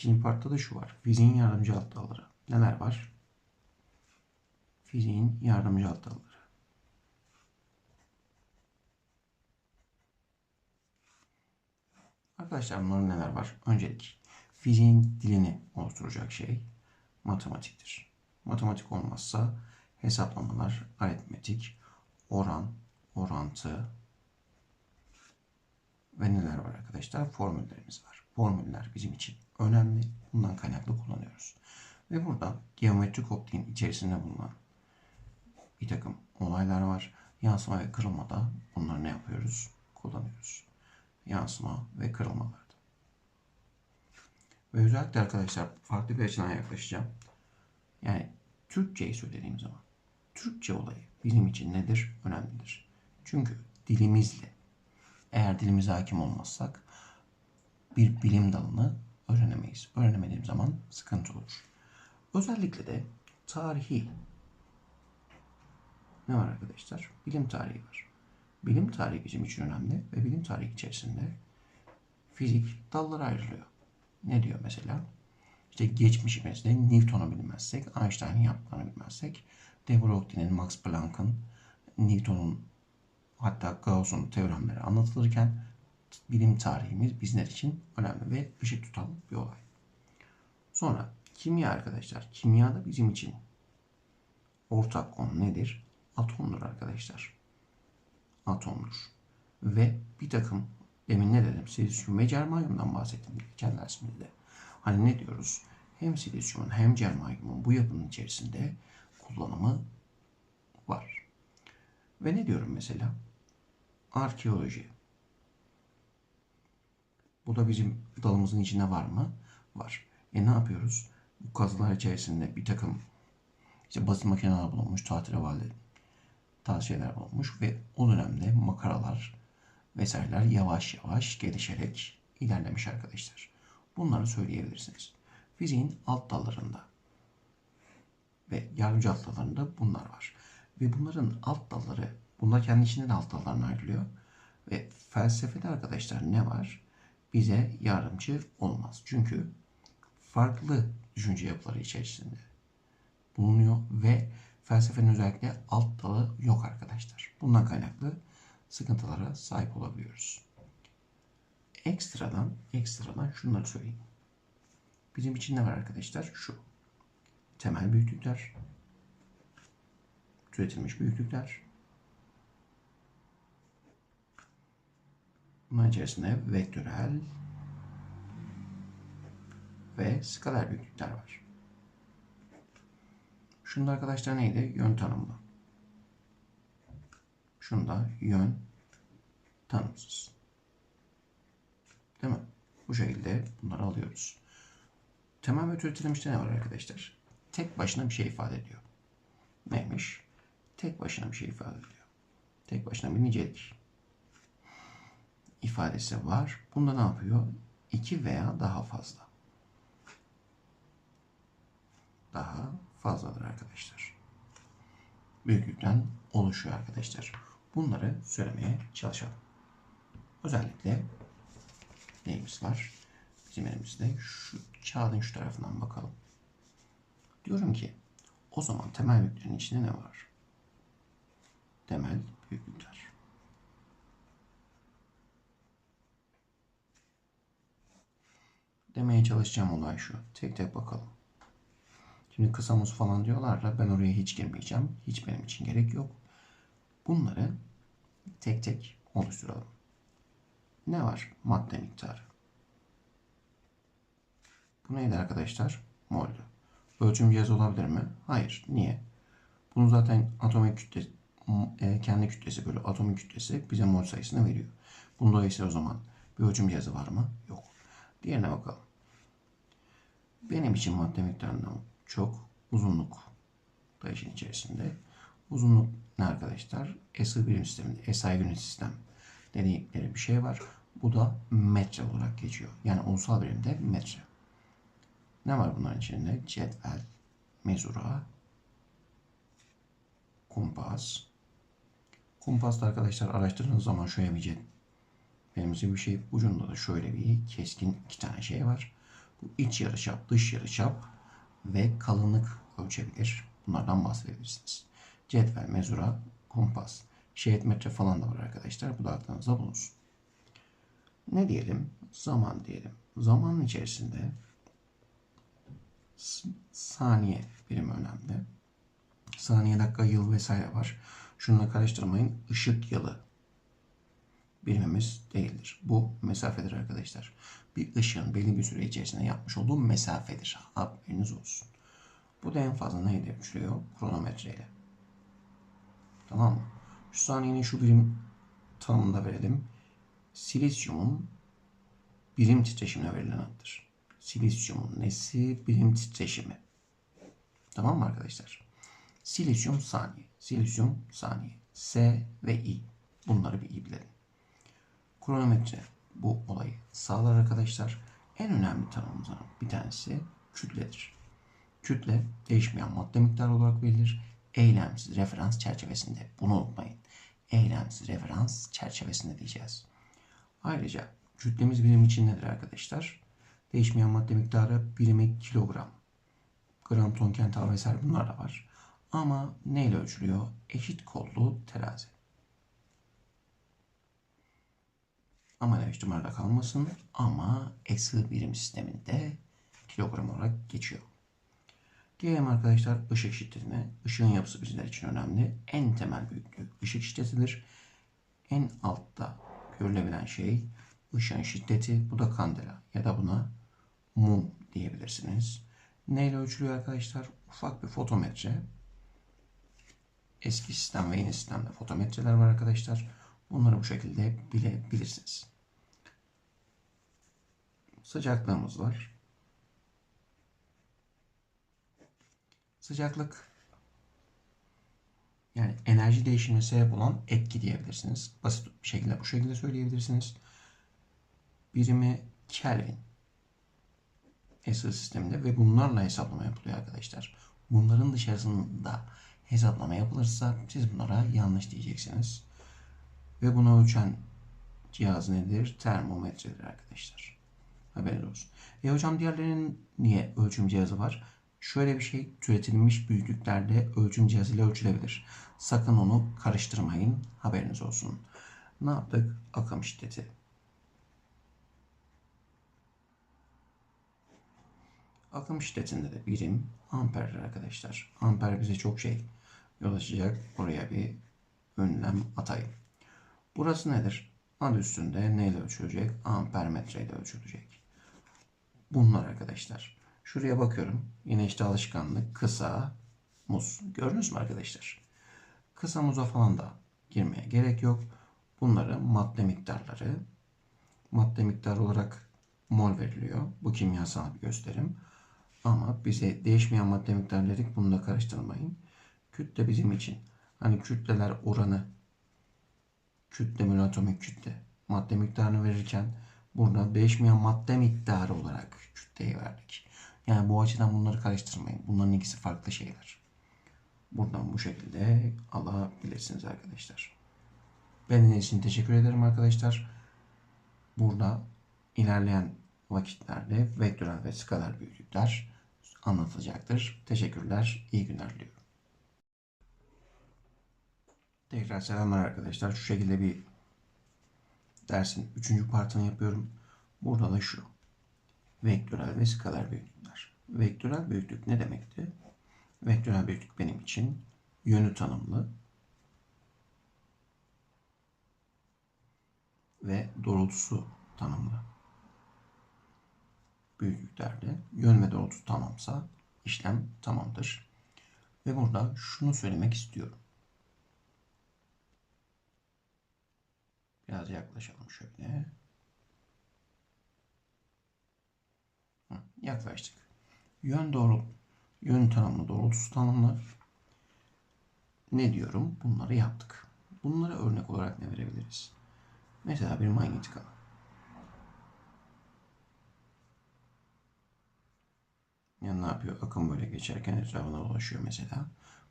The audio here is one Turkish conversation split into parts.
İkinci partta da şu var. Fiziğin yardımcı alt dalları. Neler var? Fiziğin yardımcı alt dalları. Arkadaşlar bunların neler var? Öncelik fiziğin dilini oluşturacak şey matematiktir. Matematik olmazsa hesaplamalar, aritmetik, oran, orantı ve neler var arkadaşlar? Formüllerimiz var. Formüller bizim için önemli. Bundan kaynaklı kullanıyoruz. Ve burada geometrik optiğin içerisinde bulunan bir takım olaylar var. Yansıma ve kırılmada bunları ne yapıyoruz? Kullanıyoruz. Yansıma ve kırılmalarda. Ve özellikle arkadaşlar farklı bir açıdan yaklaşacağım. Yani Türkçeyi söylediğim zaman Türkçe olayı bizim için nedir? Önemlidir. Çünkü dilimizle eğer dilimize hakim olmazsak bir bilim dalını öğrenemeyiz. Öğrenemediğim zaman sıkıntı olur. Özellikle de tarihi ne var arkadaşlar? Bilim tarihi var. Bilim tarihi bizim için önemli ve bilim tarihi içerisinde fizik dallara ayrılıyor. Ne diyor mesela? İşte geçmişimizde Newton'u bilmezsek, Einstein'ın yaptıklarını bilmezsek, de Broglie'nin, Max Planck'ın, Newton'un hatta Gauss'un teoremleri anlatılırken bilim tarihimiz bizler için önemli ve ışık tutan bir olay. Sonra kimya arkadaşlar. Kimyada bizim için ortak konu nedir? Atomdur arkadaşlar. Atomdur. Ve bir takım demin ne dedim? Silisyum ve germanyumdan bahsettim geçen dersimizde. Hani ne diyoruz? Hem silisyumun hem germanyumun bu yapının içerisinde kullanımı var. Ve ne diyorum mesela? Arkeoloji. Bu da bizim dalımızın içinde var mı? Var. E ne yapıyoruz? Bu kazılar içerisinde bir takım işte basit makineler bulunmuş, tahterevali tarz şeyler bulunmuş ve o dönemde makaralar vesaireler yavaş yavaş gelişerek ilerlemiş arkadaşlar. Bunları söyleyebilirsiniz. Fiziğin alt dallarında ve yardımcı alt dallarında bunlar var. Ve bunların alt dalları, bunlar kendi içinde de alt dallarına ayrılıyor. Ve felsefede arkadaşlar ne var? Bize yardımcı olmaz. Çünkü farklı düşünce yapıları içerisinde bulunuyor ve felsefenin özellikle alt dalı yok arkadaşlar. Bundan kaynaklı sıkıntılara sahip olabiliyoruz. Ekstradan, ekstradan şunları söyleyeyim. Bizim için ne var arkadaşlar? Şu. Temel büyüklükler. Türetilmiş büyüklükler. İçerisinde vektörel ve skaler büyüklükler var. Şunda arkadaşlar neydi? Yön tanımlı. Şunda yön tanımsız. Değil mi? Bu şekilde bunları alıyoruz. Temel ve türetilmişte ne var arkadaşlar? Tek başına bir şey ifade ediyor. Neymiş? Tek başına bir şey ifade ediyor. Tek başına bir nicelik ifadesi var. Bunda ne yapıyor? İki veya daha fazla. Daha fazladır arkadaşlar. Büyüklükten oluşuyor arkadaşlar. Bunları söylemeye çalışalım. Özellikle neyimiz var? Bizim elimizde şu kağıdın şu tarafından bakalım. Diyorum ki o zaman temel büyüklüklerin içinde ne var? Temel büyüklükler. Demeye çalışacağım olay şu. Tek tek bakalım. Şimdi kısa muz falan diyorlar da ben oraya hiç girmeyeceğim. Hiç benim için gerek yok. Bunları tek tek oluşturalım. Ne var? Madde miktarı. Bu neydi arkadaşlar? Mol'dü. Ölçüm cihazı olabilir mi? Hayır. Niye? Bunu zaten atomik kütle e, kendi kütlesi böyle atomin kütlesi bize mol sayısını veriyor. Bunun dolayısıyla o zaman bir ölçüm cihazı var mı? Yok. Diğerine bakalım. Benim için madde miktarından çok uzunluk da işin içerisinde. Uzunluk ne arkadaşlar? SI birim sisteminde SI unit sistem dedikleri bir şey var. Bu da metre olarak geçiyor. Yani ulusal birimde metre. Ne var bunların içinde? Cetvel, mezura, kumpas. Kumpasta arkadaşlar araştırdığınız zaman şöyle bir benimsi bir şey. Ucunda da şöyle bir keskin iki tane şey var. Bu iç yarıçap, dış yarıçap ve kalınlık ölçebilir. Bunlardan bahsedebilirsiniz. Cetvel, mezura, kumpas, şerit metre falan da var arkadaşlar. Bu da aklınızda bulunsun. Ne diyelim? Zaman diyelim. Zamanın içerisinde saniye birimi önemli. Saniye, dakika, yıl vesaire var. Şununla karıştırmayın. Işık yılı birimimiz değildir. Bu mesafedir arkadaşlar. Bir ışığın belli bir süre içerisinde yapmış olduğu mesafedir. Haberiniz olsun. Bu da en fazla neyle ölçülüyor? Kronometreyle. Tamam mı? Şu saniyenin şu birim tanımını da verelim. Silisyumun birim titreşimine verilen addır. Silisyumun nesi? Birim titreşimi. Tamam mı arkadaşlar? Silisyum saniye. Silisyum saniye. S ve I. Bunları bir iyi bilelim. Kronometre bu olayı sağlar arkadaşlar. En önemli tanımımızdan bir tanesi kütledir. Kütle değişmeyen madde miktarı olarak verilir. Eylemsiz referans çerçevesinde. Bunu unutmayın. Eylemsiz referans çerçevesinde diyeceğiz. Ayrıca kütlemiz birim için nedir arkadaşlar? Değişmeyen madde miktarı birimi kilogram. Gram, ton, kental vesaire bunlar da var. Ama neyle ölçülüyor? Eşit kollu terazi. Ama değiştirmelerde kalmasın. Ama eksi birim sisteminde kilogram olarak geçiyor. Diyelim arkadaşlar ışık şiddetine. Işığın yapısı bizler için önemli. En temel büyüklüğü ışık şiddetidir. En altta görülebilen şey ışığın şiddeti. Bu da kandela ya da buna mum diyebilirsiniz. Neyle ölçülüyor arkadaşlar? Ufak bir fotometre. Eski sistem ve yeni sistemde fotometreler var arkadaşlar. Bunları bu şekilde bilebilirsiniz. Sıcaklığımız var. Sıcaklık yani enerji değişimine sebep olan etki diyebilirsiniz. Basit bir şekilde bu şekilde söyleyebilirsiniz. Birimi Kelvin. Esra sisteminde ve bunlarla hesaplama yapılıyor arkadaşlar. Bunların dışarısında hesaplama yapılırsa siz bunlara yanlış diyeceksiniz. Ve bunu ölçen cihaz nedir? Termometredir arkadaşlar. Haberiniz olsun. E hocam diğerlerinin niye ölçüm cihazı var? Şöyle bir şey türetilmiş büyüklüklerde ölçüm cihazıyla ölçülebilir. Sakın onu karıştırmayın. Haberiniz olsun. Ne yaptık? Akım şiddeti. Akım şiddetinde de birim amperdir arkadaşlar. Amper bize çok şey yol açacak. Oraya bir önlem atayım. Burası nedir? Adı üstünde neyle ölçülecek? Ampermetre ile ölçülecek. Bunlar arkadaşlar. Şuraya bakıyorum. Yine işte alışkanlık kısa muz. Gördünüz mü arkadaşlar? Kısa muza falan da girmeye gerek yok. Bunları madde miktarları madde miktarı olarak mol veriliyor. Bu kimyasal bir gösterim. Ama bize değişmeyen madde miktarı dedik. Bunu da karıştırmayın. Kütle bizim için. Hani kütleler oranı kütle bölü atomik kütle madde miktarını verirken burada değişmeyen madde miktarı olarak kütleyi verdik. Yani bu açıdan bunları karıştırmayın. Bunların ikisi farklı şeyler. Buradan bu şekilde alabilirsiniz arkadaşlar. Benim için teşekkür ederim arkadaşlar. Burada ilerleyen vakitlerde vektörel ve skalar büyüklükler anlatılacaktır. Teşekkürler. İyi günler diliyorum. Tekrar selamlar arkadaşlar. Şu şekilde bir dersin üçüncü partını yapıyorum. Burada da şu. Vektörel ve skalar büyüklükler. Vektörel büyüklük ne demekti? Vektörel büyüklük benim için yönü tanımlı ve doğrultusu tanımlı. Büyüklüklerde yön ve doğrultusu tamamsa işlem tamamdır. Ve burada şunu söylemek istiyorum. Biraz yaklaşalım şöyle. yaklaştık. Yön doğru, yön tanımlı, doğrultusu tanımlı. Ne diyorum? Bunları yaptık. Bunlara örnek olarak ne verebiliriz? Mesela bir manyetik alan. Yani ne yapıyor? Akım böyle geçerken etrafına dolaşıyor mesela.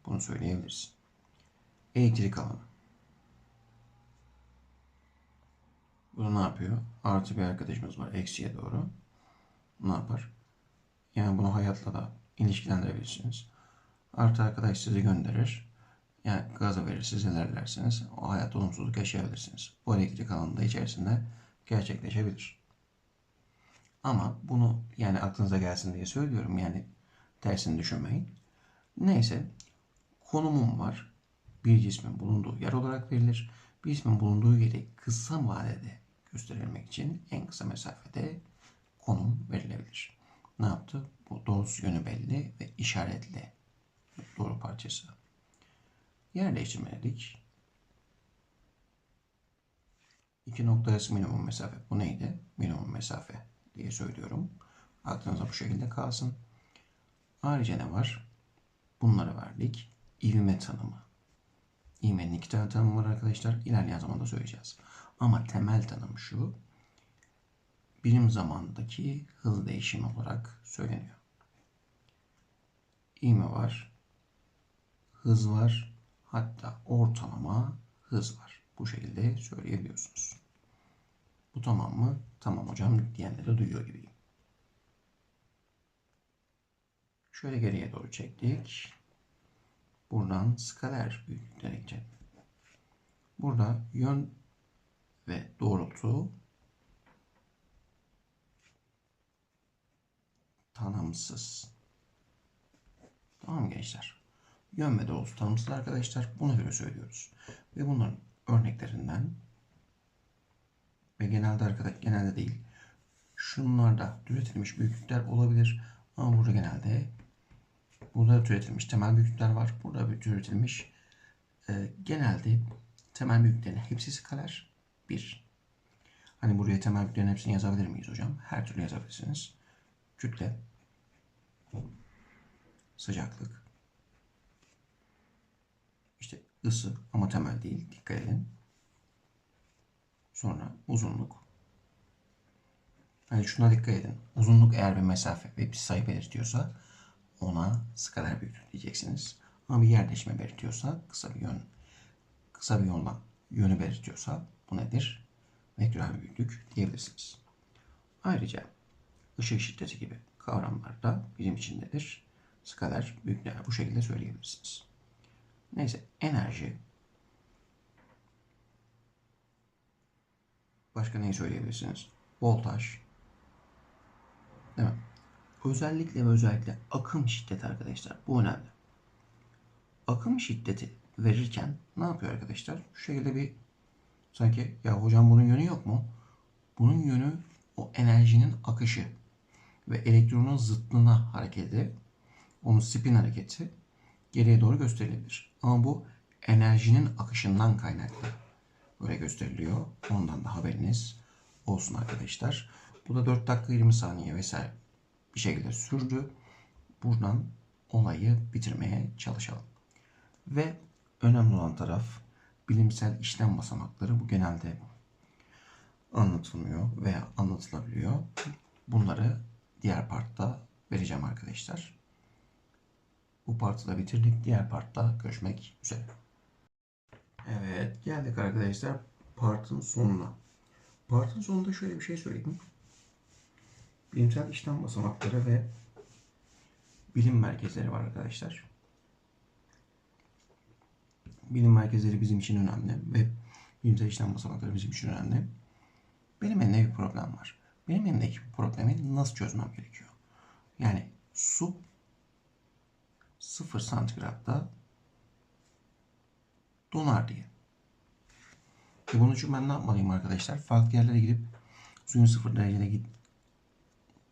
Bunu söyleyebiliriz. Elektrik alanı. Burada ne yapıyor? Artı bir arkadaşımız var. Eksiye doğru. Ne yapar? Yani bunu hayatla da ilişkilendirebilirsiniz. Artı arkadaş sizi gönderir. Yani gaza verir, siz ilerlersiniz. O hayat olumsuzluk yaşayabilirsiniz. Bu elektrik alanında içerisinde gerçekleşebilir. Ama bunu yani aklınıza gelsin diye söylüyorum. Yani tersini düşünmeyin. Neyse konumum var. Bir cismin bulunduğu yer olarak verilir. Bir cismin bulunduğu yeri kısa vadede gösterilmek için en kısa mesafede konum verilebilir. Ne yaptı? Bu doğrusu yönü belli ve işaretli doğru parçası. Yer değiştirmelilik. İki nokta arası minimum mesafe. Bu neydi? Minimum mesafe diye söylüyorum. Aklınıza bu şekilde kalsın. Ayrıca ne var? Bunları verdik. İvme tanımı. İvmenin iki tane tanımı var arkadaşlar. İlerleyen zamanda söyleyeceğiz. Ama temel tanım şu. Birim zamandaki hız değişimi olarak söyleniyor. İvme var. Hız var. Hatta ortalama hız var. Bu şekilde söyleyebiliyorsunuz. Bu tamam mı? Tamam hocam diyenleri duyuyor gibiyim. Şöyle geriye doğru çektik. Buradan skaler büyüklüklere gidecek. Burada yön ve doğrultu tanımsız. Tamam gençler? Yön ve doğrultu tanımsız arkadaşlar. Buna göre söylüyoruz. Ve bunların örneklerinden ve genelde arkadaş genelde değil. Şunlarda türetilmiş büyüklükler olabilir. Ama burada genelde burada türetilmiş temel büyüklükler var. Burada bir türetilmiş e, genelde temel büyüklüklerin hepsi skaler. Bir. Hani buraya temel büyüklüklerin hepsini yazabilir miyiz hocam? Her türlü yazabilirsiniz. Kütle, sıcaklık, işte ısı ama temel değil. Dikkat edin. Sonra uzunluk. Hani şuna dikkat edin. Uzunluk eğer bir mesafe ve bir sayı belirtiyorsa ona skaler büyüklük diyeceksiniz. Ama bir yerleşme belirtiyorsa kısa bir yön kısa bir yoldan yönü belirtiyorsa bu nedir? Vektörel büyüklük diyebilirsiniz. Ayrıca ışık şiddeti gibi kavramlar da bizim içindedir. Skaler büyüklüğü bu şekilde söyleyebilirsiniz. Neyse enerji. Başka neyi söyleyebilirsiniz? Voltaj. Değil mi? Özellikle ve özellikle akım şiddeti arkadaşlar. Bu önemli. Akım şiddeti verirken ne yapıyor arkadaşlar? Şu şekilde bir sanki ya hocam bunun yönü yok mu? Bunun yönü o enerjinin akışı ve elektronun zıttına hareketi, onun spin hareketi geriye doğru gösterilebilir. Ama bu enerjinin akışından kaynaklı böyle gösteriliyor. Ondan da haberiniz olsun arkadaşlar. Bu da 4 dakika 20 saniye vesaire bir şekilde sürdü. Buradan olayı bitirmeye çalışalım. Ve önemli olan taraf bilimsel işlem basamakları. Bu genelde anlatılmıyor veya anlatılabiliyor. Bunları diğer partta vereceğim arkadaşlar. Bu partı da bitirdik. Diğer partta görüşmek üzere. Evet geldik arkadaşlar partın sonuna. Partın sonunda şöyle bir şey söyleyeyim. Bilimsel işlem basamakları ve bilim merkezleri var arkadaşlar. Bilim merkezleri bizim için önemli ve bilimsel işlem basamakları bizim için önemli. Benim elimde bir problem var. Benim elimdeki problemi nasıl çözmem gerekiyor? Yani su 0 santigratta donar diye. E bunun için ben ne yapmalıyım arkadaşlar? Farklı yerlere gidip suyun 0 derecede git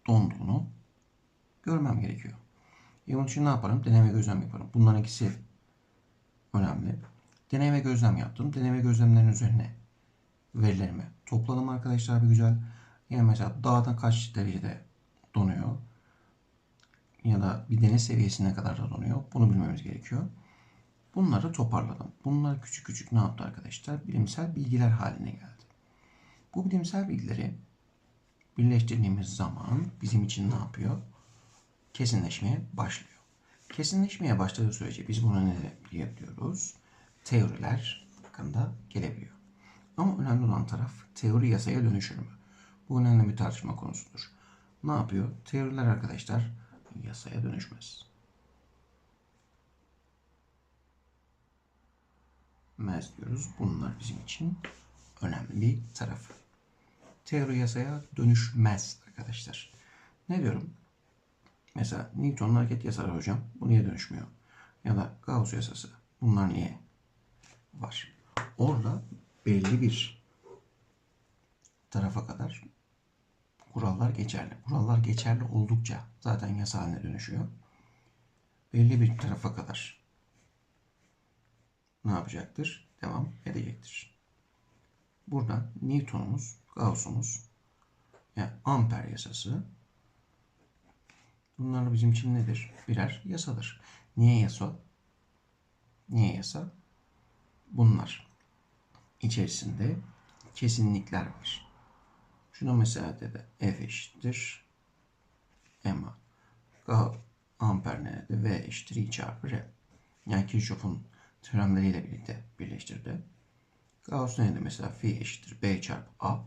donduğunu görmem gerekiyor. E bunun için ne yaparım? Deneme gözlem yaparım. Bunların ikisi önemli. Deneme gözlem yaptım. Deneme gözlemlerin üzerine verilerimi topladım arkadaşlar bir güzel. Yani mesela dağda kaç derecede donuyor ya da bir deniz seviyesine kadar da donuyor. Bunu bilmemiz gerekiyor. Bunları toparladım. Bunlar küçük küçük ne yaptı arkadaşlar? Bilimsel bilgiler haline geldi. Bu bilimsel bilgileri birleştirdiğimiz zaman bizim için ne yapıyor? Kesinleşmeye başlıyor. Kesinleşmeye başladığı sürece biz buna ne diyebiliyoruz? Teoriler hakkında gelebiliyor. Ama önemli olan taraf teori yasaya dönüşür mü? Bu önemli bir tartışma konusudur. Ne yapıyor? Teoriler arkadaşlar yasaya dönüşmez. Mez diyoruz. Bunlar bizim için önemli tarafı. Teori yasaya dönüşmez arkadaşlar. Ne diyorum? Mesela Newton'un hareket yasaları hocam. Bu niye dönüşmüyor? Ya da Gauss yasası. Bunlar niye var? Orada belli bir tarafa kadar kurallar geçerli. Kurallar geçerli oldukça zaten yasa haline dönüşüyor. Belli bir tarafa kadar ne yapacaktır? Devam edecektir. Burada Newton'umuz, Gauss'umuz, yani amper yasası bunlar bizim için nedir? Birer yasadır. Niye yasa? Niye yasa? Bunlar içerisinde kesinlikler var. Şuna mesela dedi F eşittir MA. Amper ne dedi? V eşittir I çarpı R. Yani Kirchhoff'un teoremleriyle birlikte birleştirdi. Gauss neydi mesela? Phi eşittir B çarpı A.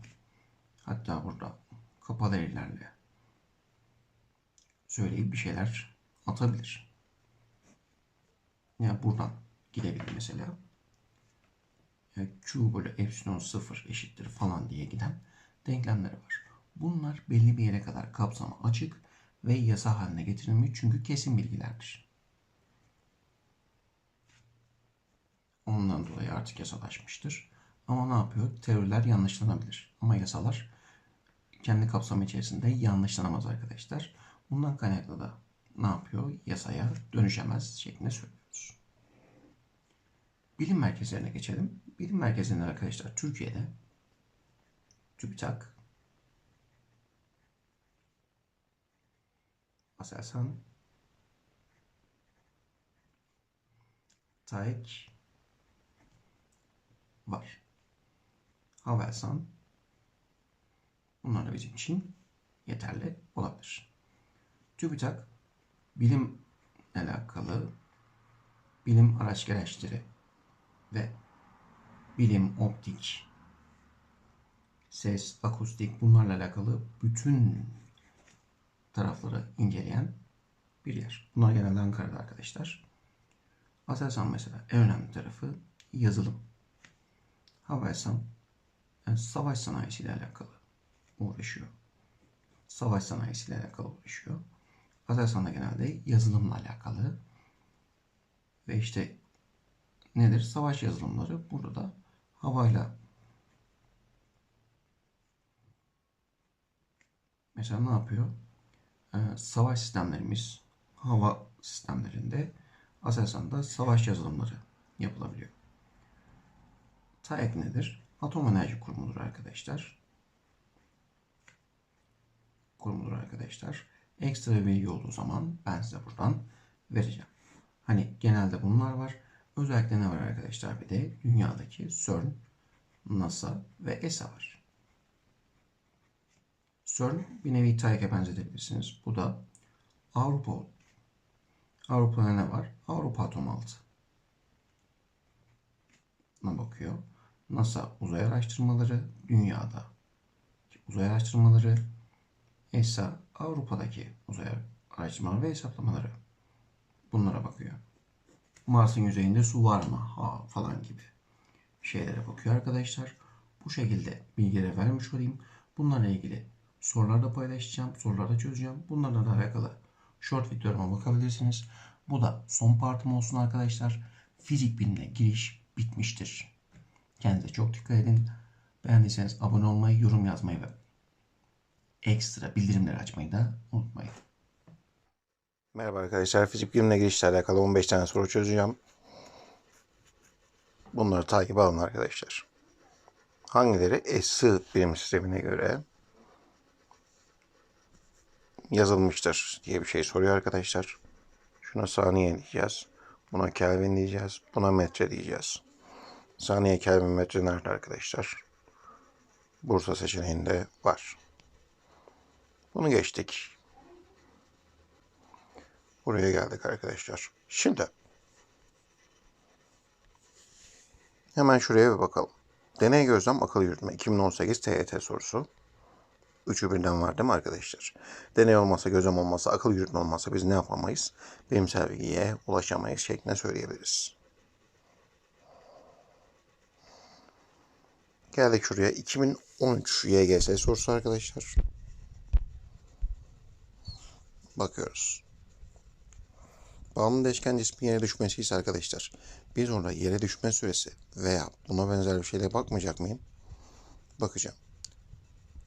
Hatta burada kapalı ellerle söyleyip bir şeyler atabilir. Yani buradan gidebilir mesela. Yani Q bölü epsilon 0 eşittir falan diye giden denklemleri var. Bunlar belli bir yere kadar kapsamı açık ve yasa haline getirilmiş çünkü kesin bilgilerdir. Ondan dolayı artık yasalaşmıştır. Ama ne yapıyor? Teoriler yanlışlanabilir. Ama yasalar kendi kapsamı içerisinde yanlışlanamaz arkadaşlar. Bundan kaynaklı da ne yapıyor? Yasaya dönüşemez şeklinde söylüyoruz. Bilim merkezlerine geçelim. Bilim merkezlerinde arkadaşlar Türkiye'de TÜBİTAK, Aselsan, TAEK var. Havelsan bunlar da bizim için yeterli olabilir. TÜBİTAK bilim alakalı bilim araç gereçleri ve bilim, optik, ses, akustik bunlarla alakalı bütün tarafları inceleyen bir yer. Bunlar genelde Ankara'da arkadaşlar. Aselsan mesela en önemli tarafı yazılım. Havelsan yani savaş sanayisiyle alakalı uğraşıyor. Savaş sanayisiyle alakalı uğraşıyor. Aselsan da genelde yazılımla alakalı. Ve işte nedir? Savaş yazılımları. Burada da havayla mesela ne yapıyor? Ee, savaş sistemlerimiz hava sistemlerinde Aselsan'da savaş yazılımları yapılabiliyor. TAEK nedir? Atom Enerji Kurumu'dur arkadaşlar. Kurumudur arkadaşlar. Ekstra bilgi olduğu zaman ben size buradan vereceğim. Hani genelde bunlar var. Özellikle ne var arkadaşlar? Bir de dünyadaki CERN, NASA ve ESA var. CERN bir nevi TAEK'e benzetebilirsiniz. Bu da Avrupa. Avrupa'da ne var? Avrupa Atom Altı. bakıyor. NASA uzay araştırmaları, dünyada uzay araştırmaları, ESA Avrupa'daki uzay araştırmaları ve hesaplamaları bunlara bakıyor. Mars'ın yüzeyinde su var mı? Ha falan gibi şeylere bakıyor arkadaşlar. Bu şekilde bilgileri vermiş olayım. Bunlarla ilgili sorularda paylaşacağım. Sorularda çözeceğim. Bunlarla da alakalı short videolarıma bakabilirsiniz. Bu da son partım olsun arkadaşlar. Fizik bilimine giriş bitmiştir. Kendinize çok dikkat edin. Beğendiyseniz abone olmayı, yorum yazmayı ve ekstra bildirimleri açmayı da unutmayın. Merhaba arkadaşlar. Fizik bilimine girişle alakalı 15 tane soru çözeceğim. Bunları takip alın arkadaşlar. Hangileri S birim sistemine göre yazılmıştır diye bir şey soruyor arkadaşlar. Şuna saniye diyeceğiz. Buna Kelvin diyeceğiz. Buna metre diyeceğiz. Saniye Kelvin metre nerede arkadaşlar? Bursa seçeneğinde var. Bunu geçtik. Buraya geldik arkadaşlar. Şimdi hemen şuraya bir bakalım. Deney gözlem akıl yürütme 2018 TET sorusu. Üçü birden var değil mi arkadaşlar? Deney olmazsa, gözlem olmazsa, akıl yürütme olmazsa biz ne yapamayız? Bilimsel bilgiye ulaşamayız şeklinde söyleyebiliriz. Geldik şuraya. 2013 YGS sorusu arkadaşlar. Bakıyoruz. Bağımlı değişken cismin yere düşmesi ise arkadaşlar biz orada yere düşme süresi veya buna benzer bir şeyle bakmayacak mıyım? Bakacağım.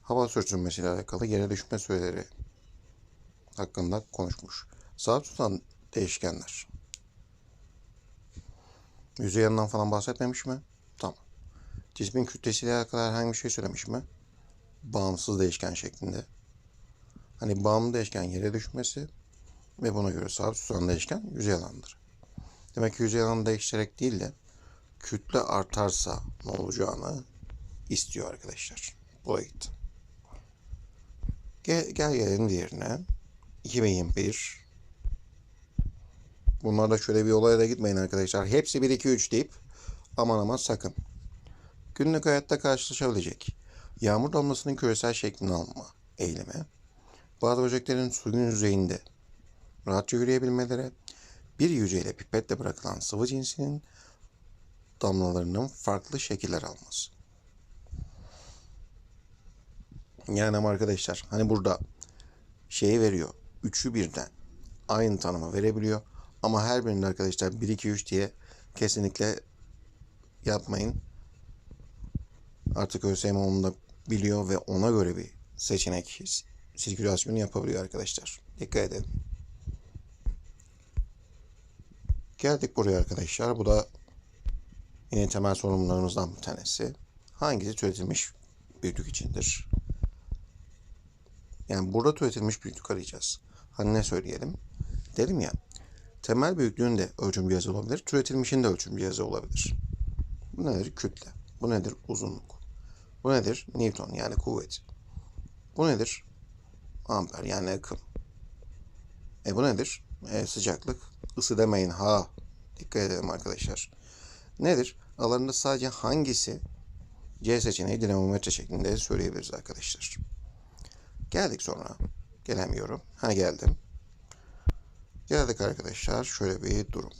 Hava sürtünmesiyle alakalı yere düşme süreleri hakkında konuşmuş. Sabit tutan değişkenler. Yüzey yanından falan bahsetmemiş mi? Tamam. Cismin kütlesiyle alakalı herhangi bir şey söylemiş mi? Bağımsız değişken şeklinde. Hani bağımlı değişken yere düşmesi ve buna göre sabit tutan değişken yüzey alanıdır. Demek ki yüzey alanı değiştirerek değil de kütle artarsa ne olacağını istiyor arkadaşlar. Bu da gitti. Gel, gel gelelim diğerine. 2021. Bunlarda şöyle bir olaya da gitmeyin arkadaşlar. Hepsi 1 2 3 deyip aman aman sakın. Günlük hayatta karşılaşabilecek yağmur damlasının küresel şeklini alma eğilimi, bazı böceklerin suyun yüzeyinde rahatça yürüyebilmeleri, bir yüceyle pipetle bırakılan sıvı cinsinin damlalarının farklı şekiller alması. Yani ama arkadaşlar hani burada şeyi veriyor. Üçü birden aynı tanımı verebiliyor. Ama her birinde arkadaşlar 1 2 3 diye kesinlikle yapmayın. Artık ÖSYM onu da biliyor ve ona göre bir seçenek sirkülasyonu yapabiliyor arkadaşlar. Dikkat edin. Geldik buraya arkadaşlar. Bu da yine temel sorunlarımızdan bir tanesi. Hangisi türetilmiş büyüklük içindir? Yani burada türetilmiş büyüklük arayacağız. Hani ne söyleyelim? Dedim ya, temel büyüklüğün de ölçüm cihazı olabilir, türetilmişin de ölçüm cihazı olabilir. Bu nedir? Kütle. Bu nedir? Uzunluk. Bu nedir? Newton yani kuvvet. Bu nedir? Amper yani akım. E bu nedir? E, sıcaklık. Isı demeyin ha. Dikkat edelim arkadaşlar. Nedir? Alanında sadece hangisi C seçeneği dinamometre şeklinde söyleyebiliriz arkadaşlar. Geldik sonra. Gelemiyorum. Ha geldim. Geldik arkadaşlar. Şöyle bir durum.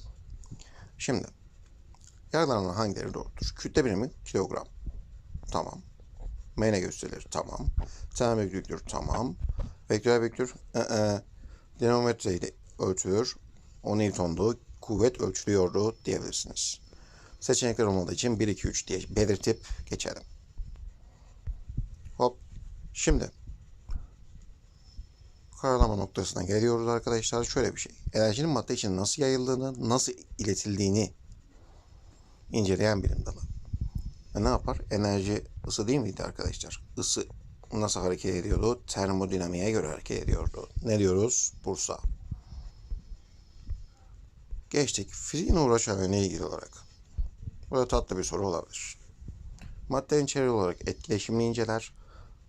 Şimdi yargılanan hangileri doğrudur? Kütle birimi kilogram. Tamam. M ne gösterilir? Tamam. Temel büyüklüktür. Tamam. Vektörel büyüklüktür. Ee, dinamometre ile ölçülür. O Newton'du. Kuvvet ölçülüyordu diyebilirsiniz. Seçenekler olmadığı için 1, 2, 3 diye belirtip geçelim. Hop. Şimdi karalama noktasına geliyoruz arkadaşlar. Şöyle bir şey. Enerjinin madde için nasıl yayıldığını, nasıl iletildiğini inceleyen bilim dalı. E ne yapar? Enerji ısı değil miydi arkadaşlar? Isı nasıl hareket ediyordu? Termodinamiğe göre hareket ediyordu. Ne diyoruz? Bursa. Geçtik. Fiziğin uğraş alanıyla ilgili olarak. Burada tatlı bir soru olabilir. Maddenin çevre olarak etkileşimini inceler.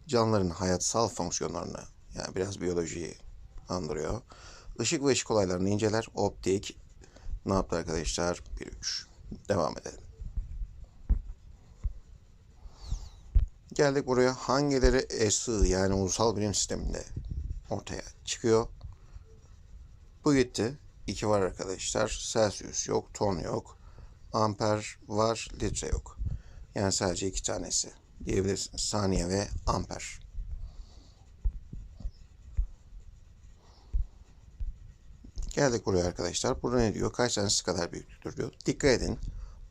Canlıların hayatsal fonksiyonlarını yani biraz biyolojiyi andırıyor. Işık ve ışık olaylarını inceler. Optik. Ne yaptı arkadaşlar? 1-3. Devam edelim. Geldik buraya. Hangileri SI yani ulusal bilim sisteminde ortaya çıkıyor? Bu gitti. 2 var arkadaşlar. Celsius yok, ton yok. Amper var, litre yok. Yani sadece iki tanesi diyebilirsiniz. Saniye ve amper. Geldik buraya arkadaşlar. Burada ne diyor? Kaç tanesi kadar büyüklüktür diyor. Dikkat edin.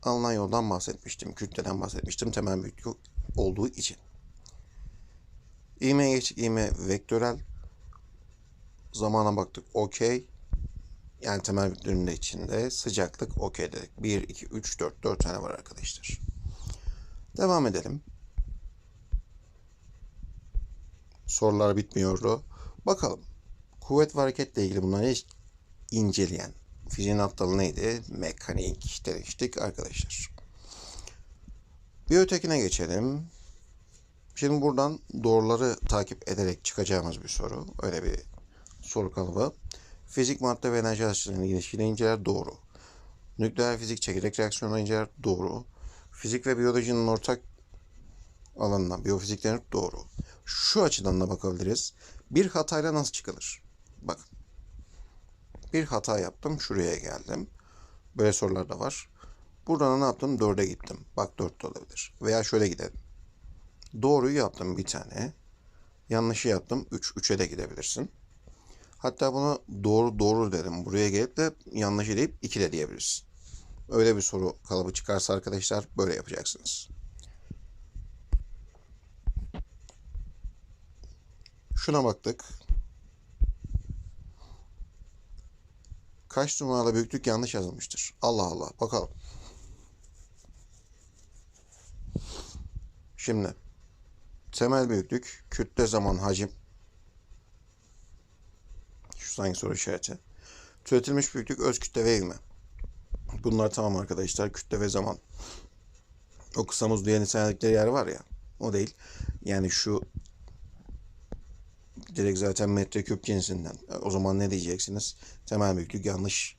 Alınan yoldan bahsetmiştim. Kütleden bahsetmiştim. Temel büyüklük olduğu için. İğme geç, İğme vektörel. Zamana baktık. Okey. Yani temel büyüklüğünün de içinde. Sıcaklık okey dedik. 1, 2, 3, 4. 4 tane var arkadaşlar. Devam edelim. Sorular bitmiyordu. Bakalım. Kuvvet ve hareketle ilgili bunları hiç inceleyen fiziğin alt dalı neydi? Mekanik demiştik arkadaşlar. Bir ötekine geçelim. Şimdi buradan doğruları takip ederek çıkacağımız bir soru. Öyle bir soru kalıbı. Fizik madde ve enerji açılarının ilişkili inceler doğru. Nükleer fizik çekirdek reaksiyonu inceler doğru. Fizik ve biyolojinin ortak alanına biyofiziklerine doğru. Şu açıdan da bakabiliriz. Bir hatayla nasıl çıkılır? Bakın. Bir hata yaptım. Şuraya geldim. Böyle sorular da var. Buradan ne yaptım? 4'e gittim. Bak 4 de olabilir. Veya şöyle gidelim. Doğruyu yaptım bir tane. Yanlışı yaptım 3. 3'e de gidebilirsin. Hatta buna doğru doğru dedim. Buraya gelip de yanlışı deyip 2 de diyebilirsin. Öyle bir soru kalıbı çıkarsa arkadaşlar böyle yapacaksınız. Şuna baktık. Kaç numaralı büyüklük yanlış yazılmıştır? Allah Allah. Bakalım. Şimdi temel büyüklük, kütle zaman, hacim. Şu sanki soru işareti. Türetilmiş büyüklük, öz kütle ve ivme. Bunlar tamam arkadaşlar. Kütle ve zaman. O kısa muzlu yeni saydıkları yer var ya. O değil. Yani şu direkt zaten metreküp cinsinden. O zaman ne diyeceksiniz? Temel büyüklük yanlış.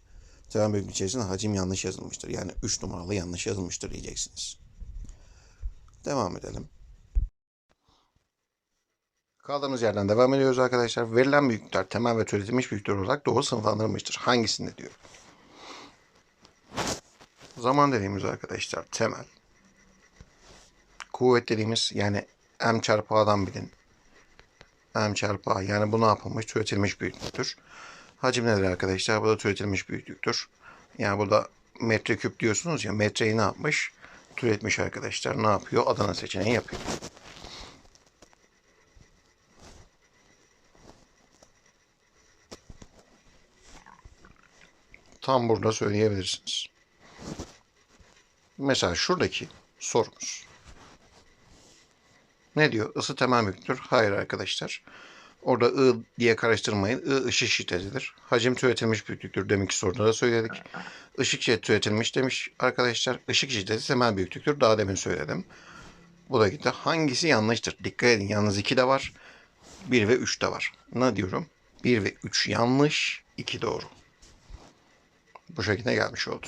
Temel büyüklük içerisinde hacim yanlış yazılmıştır. Yani 3 numaralı yanlış yazılmıştır diyeceksiniz. Devam edelim. Kaldığımız yerden devam ediyoruz arkadaşlar. Verilen büyüklükler temel ve türetilmiş büyüklükler olarak doğru sınıflandırılmıştır. Hangisinde diyor. Zaman dediğimiz arkadaşlar temel. Kuvvet dediğimiz yani m çarpı a'dan bilin. m çarpı a yani bu ne yapılmış? Türetilmiş büyüklüktür. Hacim nedir arkadaşlar? Bu da türetilmiş büyüklüktür. Yani burada metreküp diyorsunuz ya metreyi ne yapmış? Türetmiş arkadaşlar. Ne yapıyor? Adana seçeneği yapıyor. Tam burada söyleyebilirsiniz. Mesela şuradaki sorumuz. Ne diyor? Isı temel büyüklüktür. Hayır arkadaşlar. Orada I diye karıştırmayın. I ışık şiddetidir. Hacim türetilmiş büyüklüktür deminki soruda da söyledik. Işık şiddeti türetilmiş demiş arkadaşlar. Işık şiddeti temel büyüklüktür. Daha demin söyledim. Bu da gitti. Hangisi yanlıştır? Dikkat edin. Yalnız 2 de var. 1 ve 3 de var. Ne diyorum? 1 ve 3 yanlış. 2 doğru. Bu şekilde gelmiş oldu.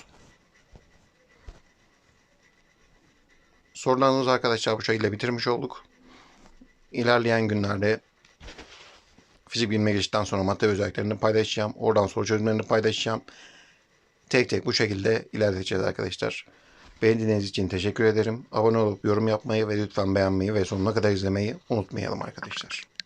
Sorularınızı arkadaşlar bu şekilde bitirmiş olduk. İlerleyen günlerde fizik bilime geçtikten sonra madde özelliklerini paylaşacağım. Oradan soru çözümlerini paylaşacağım. Tek tek bu şekilde ilerleteceğiz arkadaşlar. Beni dinlediğiniz için teşekkür ederim. Abone olup yorum yapmayı ve lütfen beğenmeyi ve sonuna kadar izlemeyi unutmayalım arkadaşlar.